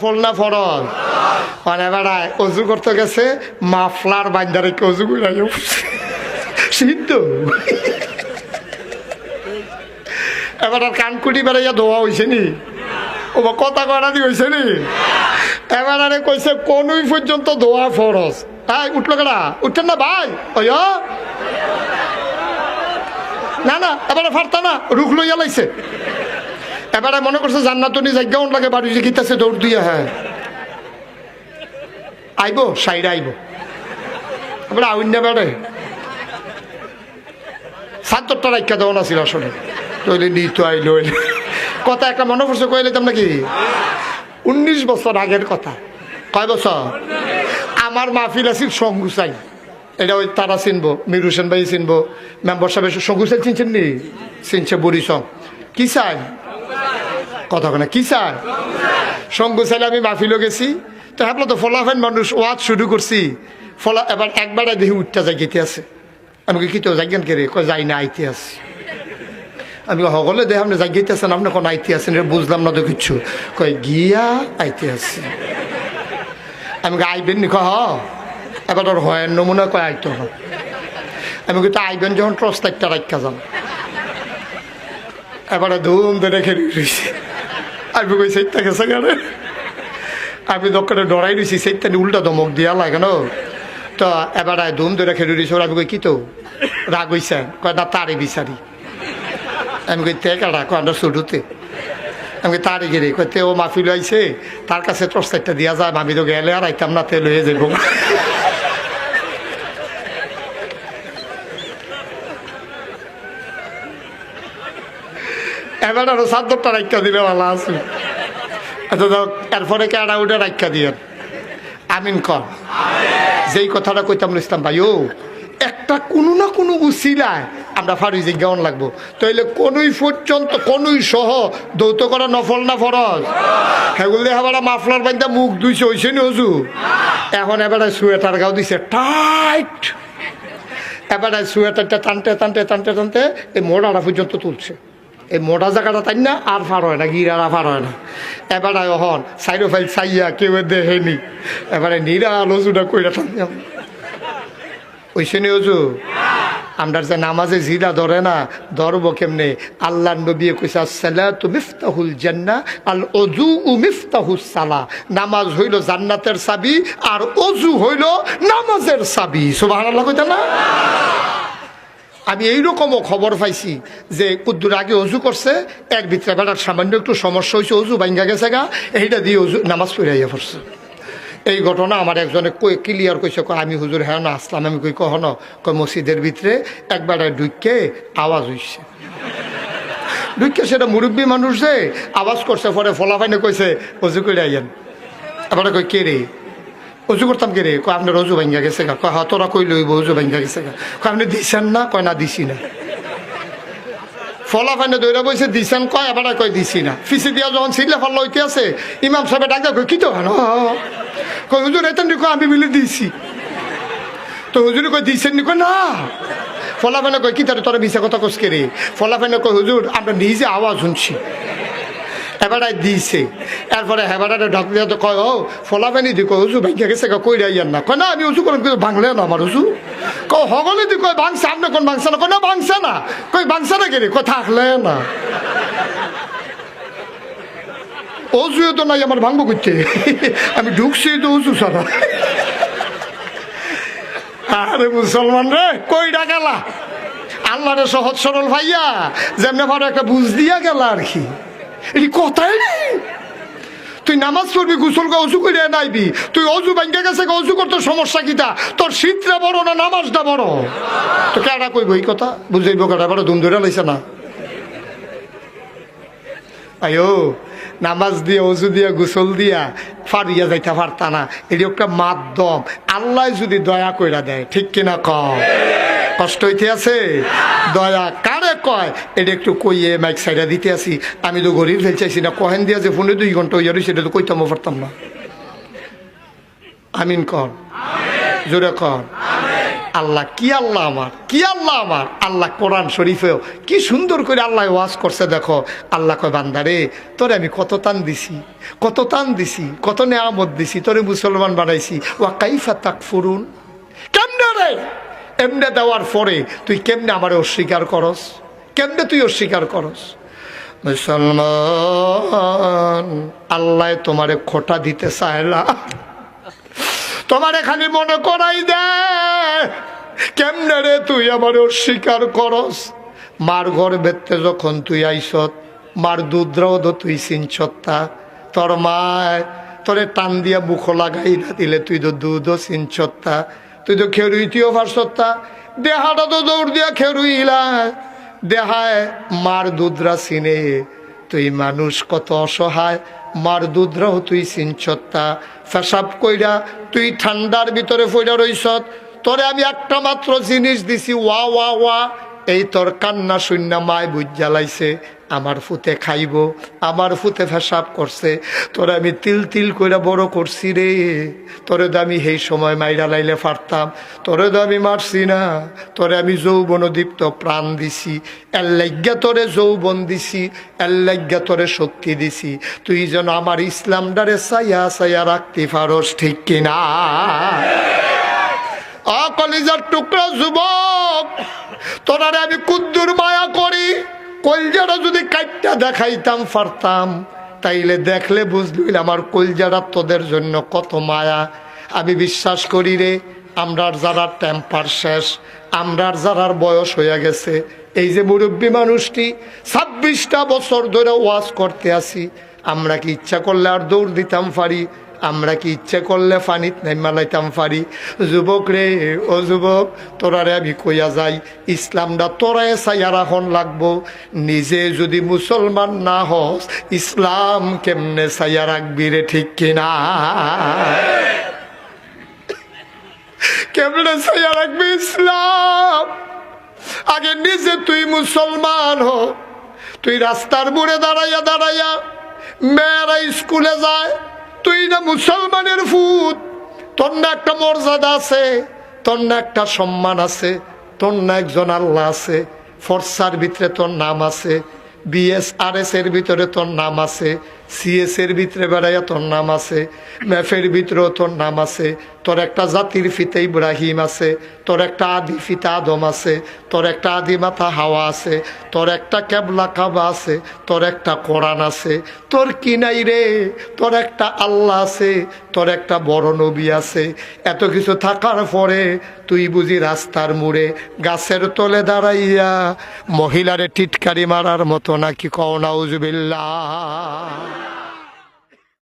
ফল না ফরজ মানে বেড়ায় অজু করতে গেছে, মাফলার বান্দারে কে অজু করে সিদ্ধ? এবার আর কানকুটি বেড়াইয়া ধোয়া হয়েছে নি? ও কথা করা দি হয়েছে নি? এবার আরে কইছে, কোনই পর্যন্ত ধোয়া ফরজ হ্যাঁ উঠল কেনা উঠছেন না ভাই? ওই। না না, এবারে ফারতা না, রুখ লইয়া লাইছে। এবারে মনে করছে জান্নাতনি জায়গাও লাগে বাড়ি যে গীতাছে দৌড় দিয়ে হ্যাঁ। আইব, সাইডে আইব। এবারে আউন না বেড়ে। সাতটা রাখা দেওয়া না ছিল আসলে। তৈলে নিত আইলো কথা একটা মনে পড়ছে কইলে তোমরা কি উনিশ বছর আগের কথা। কয় বছর? আমার মাহফিল আছিল সঙ্গুসাই এটা ওই তারা চিনবো, মির হোসেন ভাই চিনবো। মেম্বার সাহেব সঙ্গুসাই চিনছেন নি? চিনছে বুড়ি সং। কি চাই কথা না। কি চাই সঙ্গু চাইলে আমি মাহফিলও গেছি। তো হ্যাঁ তো ফলাফেন মানুষ, ওয়াজ শুরু করছি। ফলা, এবার একবারে দেখি উঠটা যাই, গেতে আছে। আমি কি তো যাইগেন কে রে? কয়, যাই না, আইতে আছে। আমি সকলে দেখে আপনি গেতে আছেন, আপনি কোন আইতে আছেন এটা বুঝলাম না তো কিচ্ছু। কয়, গিয়া আইতে আছে। আমি আইবেন নি? হ। এবার ওর হয় নমুনা কয়, আইতো আমি কিন্তু আইবেন যখন ট্রস্টাইটটা রাখা যান। এবারে ধুম ধরে খেলে আমি কই সেইটা গেছে কেন আমি দোকানে ডরাই দিছি সেইটা উল্টা ধমক দিয়া লাগে না। তো এবারে ধুম ধরে খেলে রয়েছে আমি কই, কি তো? রাগ হইছে। কয়, না তারে বিচারি। আমি কই, তে কাটা কয় আমরা শুরুতে আমি তারে গেলে কয়, তে ও মাফি লইছে তার কাছে টর্চারটা দিয়া যায় আমি তো গেলে আর আইতাম না, তে লয়ে যাব আরও সাতটা রাখা দিলে ভালো আছে। আচ্ছা যাক, এরপরে কেডা উঠে রাখা দিয়ে আমিন কর। যেই কথাটা কইতাম ইসলাম ভাই ও একটা কোনো না কোনো উচিলায় আমরা ফারি জিজ্ঞান লাগবো। তাইলে কোনই পর্যন্ত কোনই সহ দৌত করা নফল না ফরজ। সেগুলো দেখা মাফলার বান্ধা মুখ দুইছে হইছে নি হজু? এখন এবারে সোয়েটার গাও দিছে টাইট। এবারে সোয়েটারটা টানতে টানতে টানতে টানতে এই মোড়াটা পর্যন্ত তুলছে। এই মোটা জায়গাটা তাই না, আর ফার হয় না গিরারা ফার হয় না। এবারে হন সাইডো ফাইল চাইয়া কেউ দেখেনি এবারে নিরা লজুটা কইরা টানলাম ওইসে নি অজু? আমরা যে নামাজে জিরা ধরে না ধরব কেমনে? আল্লাহ নবী কইছে সালাতু মিফতাহুল জান্নাহ আল অজু উ মিফতাহুস সালা। নামাজ হইল জান্নাতের চাবি, আর অজু হইল নামাজের চাবি। সুবহানাল্লাহ কইতা না আমি এইরকমও খবর পাইছি যে কুদ্দুর আগে অজু করছে এর ভিতরে বেড়ার সামান্য একটু সমস্যা হয়েছে অজু ভাঙ্গা গেছে গা, এইটা দিয়ে অজু নামাজ পড়াইয়া পড়ছে। এই ঘটনা আমার একজনে কই ক্লিয়ার কইছে, কয়, আমি হুজুর হ্যাঁ না, আসলাম। আমি কই, কহন? কয়, মসজিদের ভিতরে একবারে ঢুকে আওয়াজ হইছে। ঢুকে সেটা মুরব্বী মানুষ যে আওয়াজ করছে, পরে ফলাফাইনে কইছে, অজু করে আইয়েন। আবার কই কে রে? অজু করতাম কে রে কয়, আপনার অজু ভাঙ্গা গেছে গা। কয় হা তোরা কই লইব অজু ভাঙ্গা গেছে গা। কয়, আপনি দিছেন না? কয়, না, দিছি না। ফলাফাইনে দৌড়া বইছে, দিছেন? কয় এবার কয়, দিছি না। ফিসি দিয়া যখন ছিটলে ফল লইতে আছে, ইমাম সাহেব ডাকা কই কি তো কেন কই হুজুর, এতেন কয়, আমি মিলে দিছি। তো হুজুর কই দিছেন নি? কয়, না। ফলাফাইনে কয়, কি তারে তোরা মিশা কথা কসকে রে ফলাফাইনে কয়, হুজুর, আমরা নিজে আওয়াজ শুনছি। এবারে দিছে। এরপরে হেবারে ঢাকলে তো কয়, ও, ফলাফানি দি, কয় উজু ভাঙ্গা গেছে কই রাইয়ার না। কয়, না, আমি উজু করেন কিন্তু ভাঙলে না আমার উজু। ক হগলে দি, কয়, ভাঙছে আপনি কোন ভাঙছে না? কয়, না, ভাঙছে না। কই ভাঙছে না কেরে কয়, থাকলে না। অজুয়ে তো নাই, আমার ভাঙবো করতে আমি ঢুকছি তো উজু সারা আরে, মুসলমান রে কই ডাকালা আল্লাহরে সহজ সরল ভাইয়া, যেমনি ভালো একটা বুঝ দিয়া গেল আর কি। এটি কথাই তুই নামাজ পড়বি, গোসল করে অজু করে নাইবি। তুই অজু ব্যাংকে গেছে অজু করতে সমস্যা কিতা তোর শীতটা বড় না নামাজটা বড়? তো কেডা কইব এই কথা? বুঝাইব কেডা বড় ধুম ধরে লাইছে না? আয়ো, নামাজ দিয়ে, অজু দিয়া, গোসল দিয়া ফারিয়া যাইতে পারতা না। এটি একটা মাধ্যম। আল্লাহ যদি দয়া কইরা দেয়, ঠিক কিনা কম কষ্ট হইতে আছে? দয়া কারে কয় এটা একটু কইয়ে মাইক সাইডা দিতে আসি আমি তো গরিব ফেল চাইছি না। কহেন দিয়া যে ফোনে দুই ঘণ্টা হইয়া সেটা তো কইতাম পারতাম না। আমিন কর। জোরে কর। আল্লাহ কি আল্লাহ আমার? কি আল্লাহ আমার? আল্লাহ কোরআন শরীফেও কি সুন্দর করে আল্লাহ ওয়াজ করছে দেখো। আল্লাহ কয় বান্দারে তোরে আমি কত টান দিছি কত টান দিছি কত নেয়ামত দিছি তোরে মুসলমান বানাইছি। ওয়া কাইফা তাক ফুরুন কেমনে রে? এমনে দেওয়ার পরে তুই কেমনে আমার অস্বীকার করস? কেমনে তুই অস্বীকার করস? মুসলমান, আল্লাহ তোমারে খোটা দিতে চায় না। তোমারে খালি মনে করাই দে। কেমনে রে তুই আমার অস্বীকার করস? মার ঘর বেতে যখন তুই আইসত, মার দুধরাও তুই চিনছত্তা তোর মায় তোরে টান দিয়া মুখ লাগাই না দিলে তুই তো দুধও চিনছত্তা তুই তো খেরুইতিও পারছত্তা দেহাটা তো দৌড় দিয়া খেরুইলা। দেহায় মার দুধরা চিনে তুই মানুষ কত অসহায়, মার দুধরাও তুই চিনছত্তা ফেসাব কইরা তুই ঠান্ডার ভিতরে ফইরা রইছত তোরে আমি একটা মাত্র জিনিস দিছি, ওয়া ওয়া ওয়া, এই তোর কান্না শূন্য মায় বুঝ জ্বালাইছে। আমার ফুতে খাইব, আমার ফুতে ফেসাব করছে। তোরে আমি তিল তিল কইরা বড় করছি রে। তোরে তো আমি সেই সময় মাইরা লাইলে পারতাম। তোরে তো আমি মারছি না। তোরে আমি যৌবন দীপ্ত প্রাণ দিছি। লাগ্যা তোরে যৌবন দিছি লাগ্যা তোরে শক্তি দিছি। তুই যেন আমার ইসলামটারে সাইয়া সাইয়া রাখতে পারস ঠিক কিনা? অকলিজার টুকরা যুবক, তোরারে আমি কুদ্দুর মায়া করি কলজাটা যদি কাইটটা দেখাইতাম পারতাম তাইলে দেখলে বুঝলি আমার কলজাটা তোদের জন্য কত মায়া। আমি বিশ্বাস করি রে, আমরার যারা টেম্পার শেষ, আমরার যারার বয়স হয়ে গেছে, এই যে মুরব্বী মানুষটি, ছাব্বিশটা বছর ধরে ওয়াজ করতে আসি, আমরা কি ইচ্ছা করলে আর দৌড় দিতাম পারি আমরা কি ইচ্ছে করলে ফানিত নেমালাইতাম পারি। যুবক রে, ও যুবক, তোরারে আমি কইয়া যাই ইসলামটা তোরায় চাইয়া রাখন লাগবো। নিজে যদি মুসলমান না হস ইসলাম কেমনে চাইয়া রাখবি রে, ঠিক কিনা? কেমনে চাইয়া রাখবি ইসলাম আগে নিজে তুই মুসলমান হ। তুই রাস্তার মোড়ে দাঁড়াইয়া দাঁড়াইয়া, মেয়েরা স্কুলে যায় মুসলমানের ফুট তোর না একটা মর্যাদা আছে তোর না একটা সম্মান আছে তোর না একজন আল্লাহ আছে, ফর্সার ভিতরে তোর নাম আছে, বিএসআরএস আর এস এর ভিতরে তোর নাম আছে সিএস এর ভিতরে বেড়াইয়া তোর নাম আছে ম্যাফের ভিতরেও তোর নাম আছে, তোর একটা জাতির ফিতে ইব্রাহিম আছে, তোর একটা আদি ফিতা আদম আছে, তোর একটা আদি মাথা হাওয়া আছে, তোর একটা ক্যাবলা কাবা আছে, তোর একটা কোরআন আছে, তোর কি নাই রে? তোর একটা আল্লাহ আছে, তোর একটা বড় নবী আছে। এত কিছু থাকার পরে তুই বুঝি রাস্তার মুড়ে গাছের তলে দাঁড়াইয়া মহিলারে টিটকারি মারার মতো নাকি কওনা উজবিল্লা